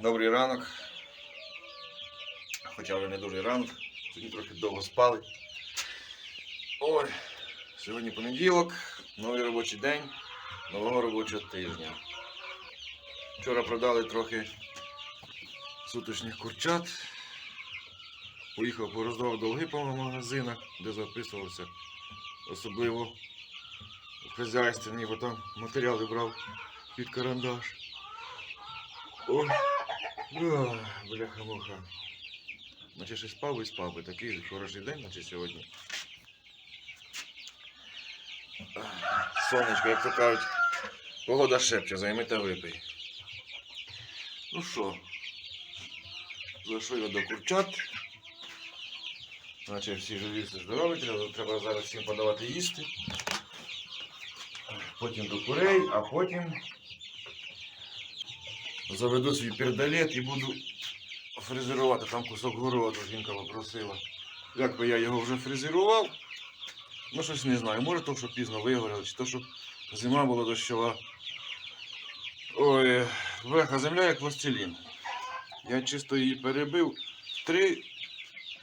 Добрий ранок. Хоча вже не дуже ранок. Сьогодні трохи довго спали. Ой, сьогодні понеділок, новий робочий день, нового робочого тижня. Вчора продали трохи суточних курчат. Поїхав пороздавав долги по магазинах, де записувався. Особливо в хазяйственні, бо там матеріали брав під карандаш. Ой, бляха-муха. Наче ще спав би спав би. Такий хороший день, наче сьогодні. Сонечко, як то кажуть, погода шепче, займи та випий. Ну що, зайшов я до курчат. Наче всі живі, всі здорові, треба зараз всім подавати їсти. Потім до курей, а потім заведу свій пердалет і буду фрезерувати. Там кусок городу жінка попросила. Як би я його вже фрезерував, ну щось не знаю. Може то, що пізно вигоріло, чи то, що зима була дощова. Ой, бляха, земля як пластилін. Я чисто її перебив. Три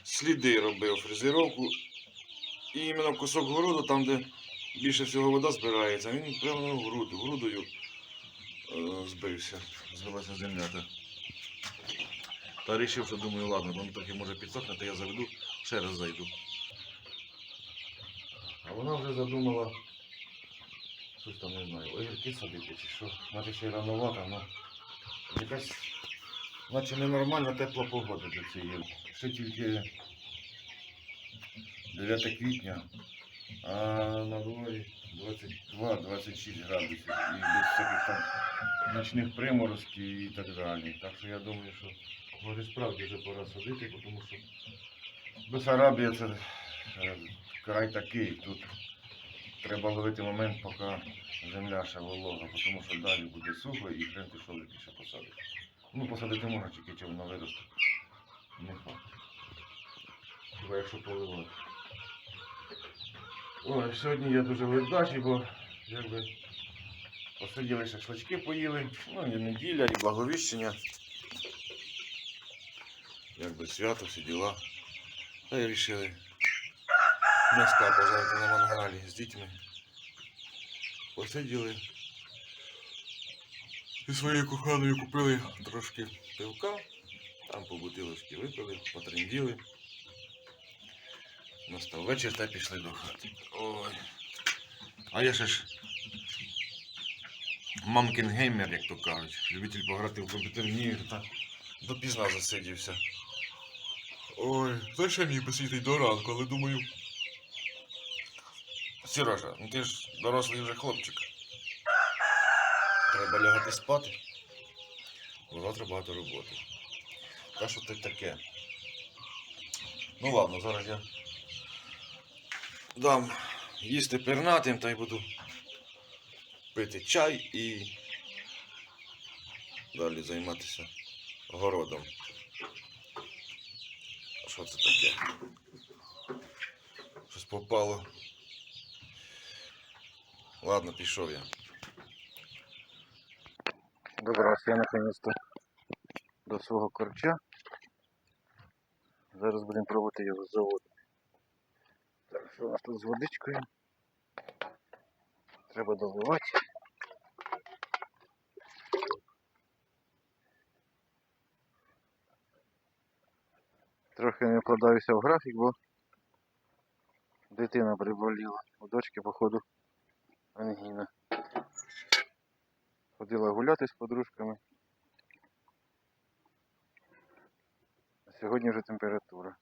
сліди робив фрезеровку. І іменно кусок городу, там, де більше всього вода збирається, він прямо груду, грудою збився, збилася земля. Та, вирішив, що думаю, ладно, воно трохи може підсохне, то я заведу, ще раз зайду. А вона вже задумала, щось там не знаю, огірки садити чи що, наче ще й рановато, але якась, наче ненормальна тепла погода для цієї. Ще тільки 9 квітня, а на дворі 22-26 градусів і без всяких там нічних приморозків і так далі. Так що я думаю, що може справді вже пора садити, тому що Бесарабія це е, край такий. Тут треба ловити момент, поки земля ще волога, тому що далі буде сухо і хрен що більше посадити. Ну, посадити можна, тільки чи воно виросте. Не факт. Хіба якщо поливати. Ой, сьогодні я дуже ледачий, бо якби посиділи шашлички поїли, ну і неділя, і благовіщення. Якби свято, всі діла. Та й вирішили м'яска пожарити на мангалі з дітьми. Посиділи. І своєю коханою купили трошки пивка, там по бутилочки випили, потренділи. Настав вечір та пішли до хати. Ой. А я ще ж мамкін геймер, як то кажуть. Любитель пограти в комп'ютерні ігри та допізна засидівся. Ой, знаєш, що мені посвітить до ранку, але думаю. Сережа, ну ти ж дорослий вже хлопчик. Треба лягати спати. Бо завтра багато роботи. Та що ти таке? Ну ладно, зараз я дам їсти пернатим та й буду пити чай і далі займатися городом. Що це таке? Щось попало. Ладно, пішов я. Добрався я наконец-то до свого корча. Зараз будемо пробувати його заводити. Що тут з водичкою? Треба доливати. Трохи не вкладаюся в графік, бо дитина приболіла. У дочки, походу, ангіна. Ходила гуляти з подружками. А сьогодні вже температура.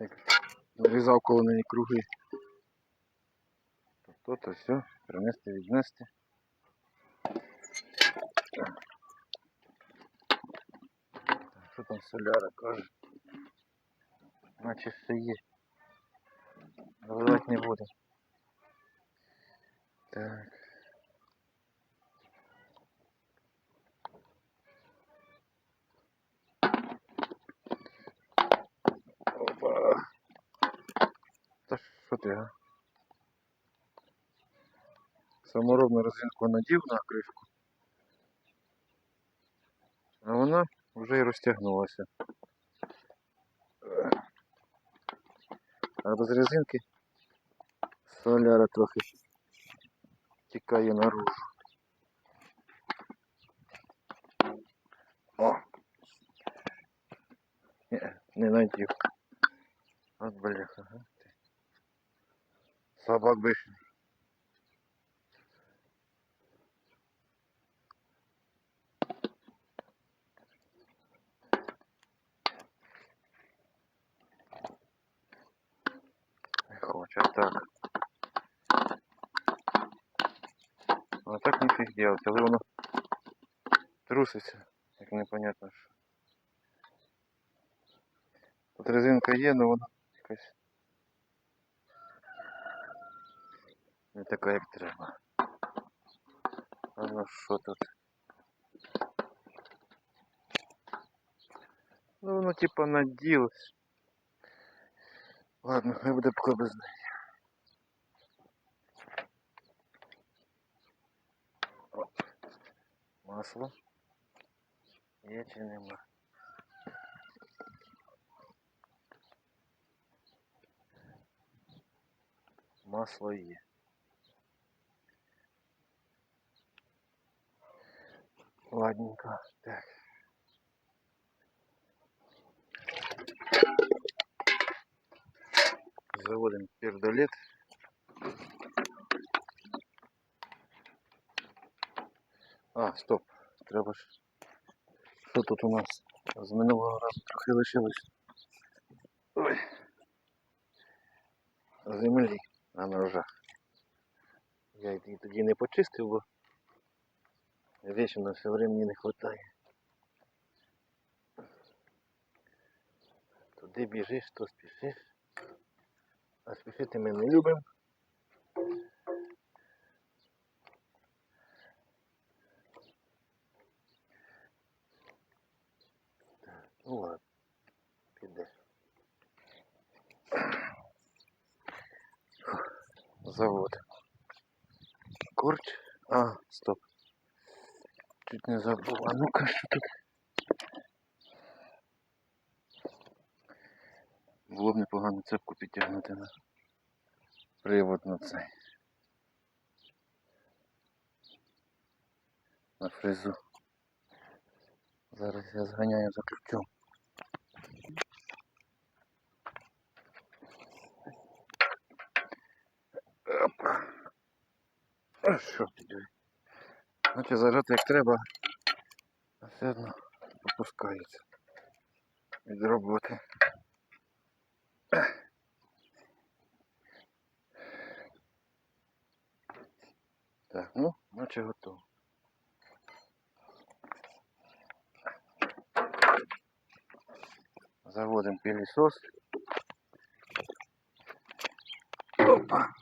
Так, нарізав колонені круги. То, то, то все, принести, віднести. Що там соляра каже? Наче все є. Наливати не буду. Так. Опа. Та що ти, а? Саморобну резинку надів на кришку. А вона вже і розтягнулася. А без резинки соляра трохи тікає наружу. О! Ні, не надів. От бляха, га ти. Собак бишний. Не хоче, так. А так ніфіг делать, але воно труситься, як непонятно що. Тут резинка є, але вона така, як треба. А ну що тут? Ну воно типа наділось. Ладно, хай буде поки без неї. О, Масло. Є чи нема? Масло є. Ладненько. Так. Заводим пердолет. А, стоп. Треба ж. Що тут у нас? З минулого разу трохи лишилось. Ой. Землі на ножах. Я її тоді не почистив, бо вічно все времени не вистачає. Туди біжиш, то спішиш. А спішити ми не любимо. Ну ладно, піде. Завод. Корч. А, стоп. Чуть не забув. А ну-ка, що тут? Було б непогано цепку підтягнути на привод на цей. На фрезу. Зараз я зганяю за ключом. Опа. А що ти диви? Наче зажати як треба, а все одно попускається від роботи. Так, ну, наче готово. Заводим пылесос. Опа.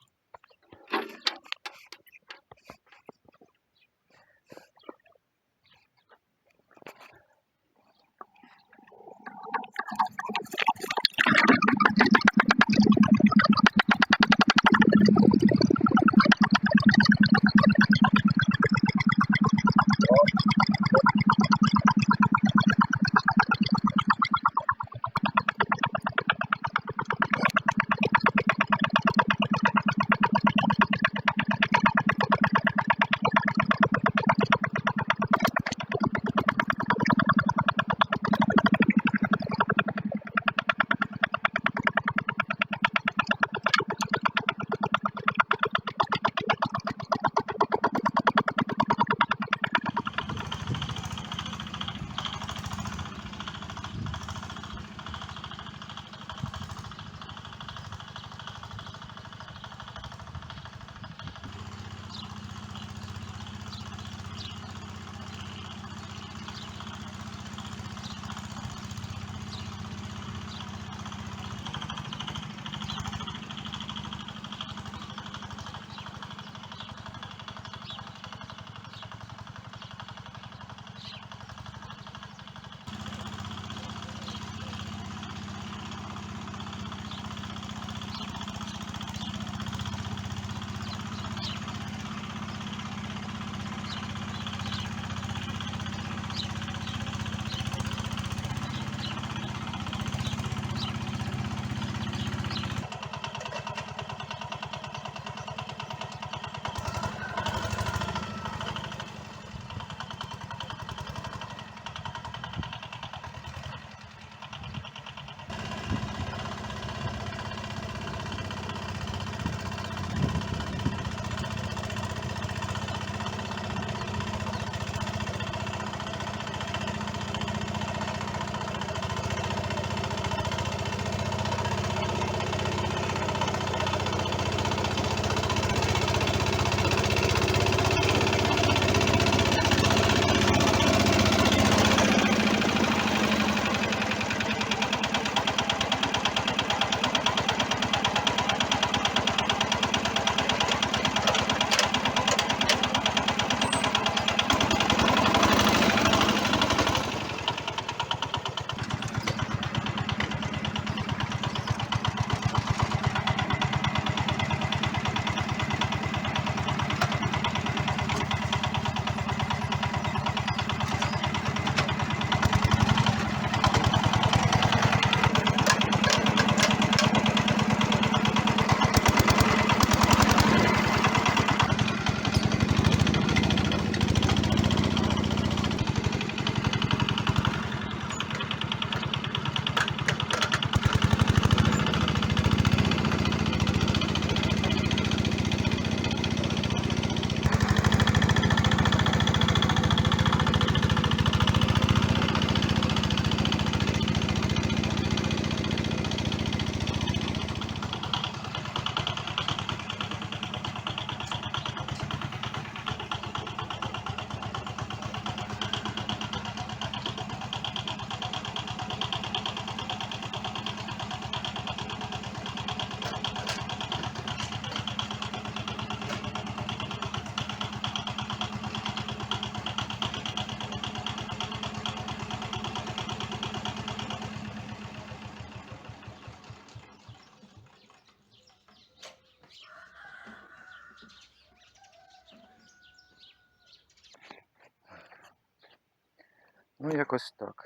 Ну, якось так.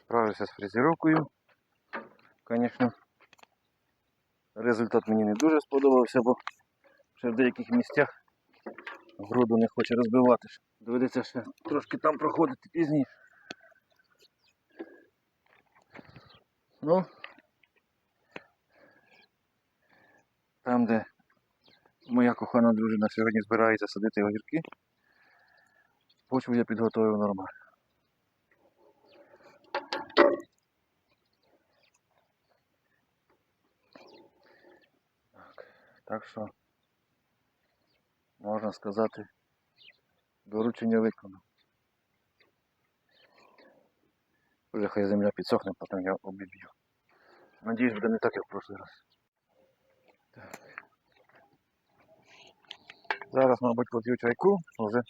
Справився з фрезеровкою. Звісно, результат мені не дуже сподобався, бо ще в деяких місцях груду не хоче розбивати. Доведеться ще трошки там проходити пізніше. Ну, там, де моя кохана дружина сьогодні збирається садити огірки, почву я підготовив нормально. Так, так що, можна сказати, доручення виконано. Вже хай земля підсохне, потім я обіб'ю. Надіюсь, буде не так, як в прошлий раз. Так. Зараз, мабуть, поп'ю чайку, вже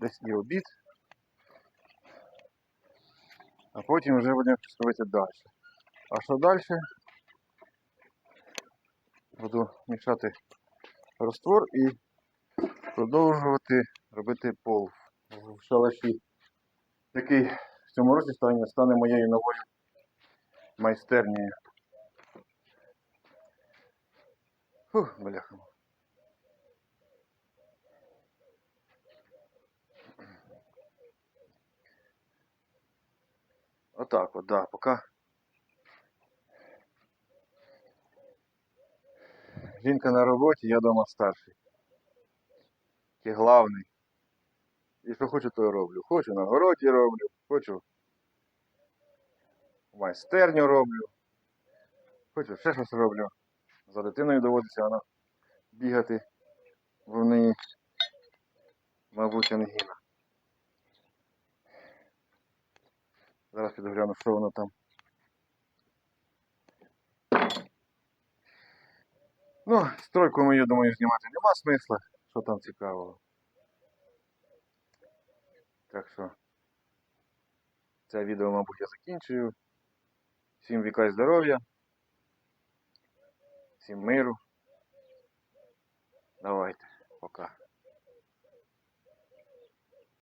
десь і обід. А потім вже будемо робити далі. А що далі? Буду мішати раствор і продовжувати робити пол в шалаші, який в цьому році стане, стане моєю новою майстернею. Фух, бляха. Отак от, да, поки жінка на роботі, я дома старший. Ти главний. І що хочу, то й роблю. Хочу на городі роблю, хочу майстерню роблю, хочу ще щось роблю. За дитиною доводиться вона бігати, бо в неї, мабуть, ангіна. Зараз піду гляну, що воно там. Ну, стройку мою, думаю, знімати нема смисла, що там цікавого. Так що це відео, мабуть, я закінчую. Всім віка і здоров'я. Всім миру. Давайте.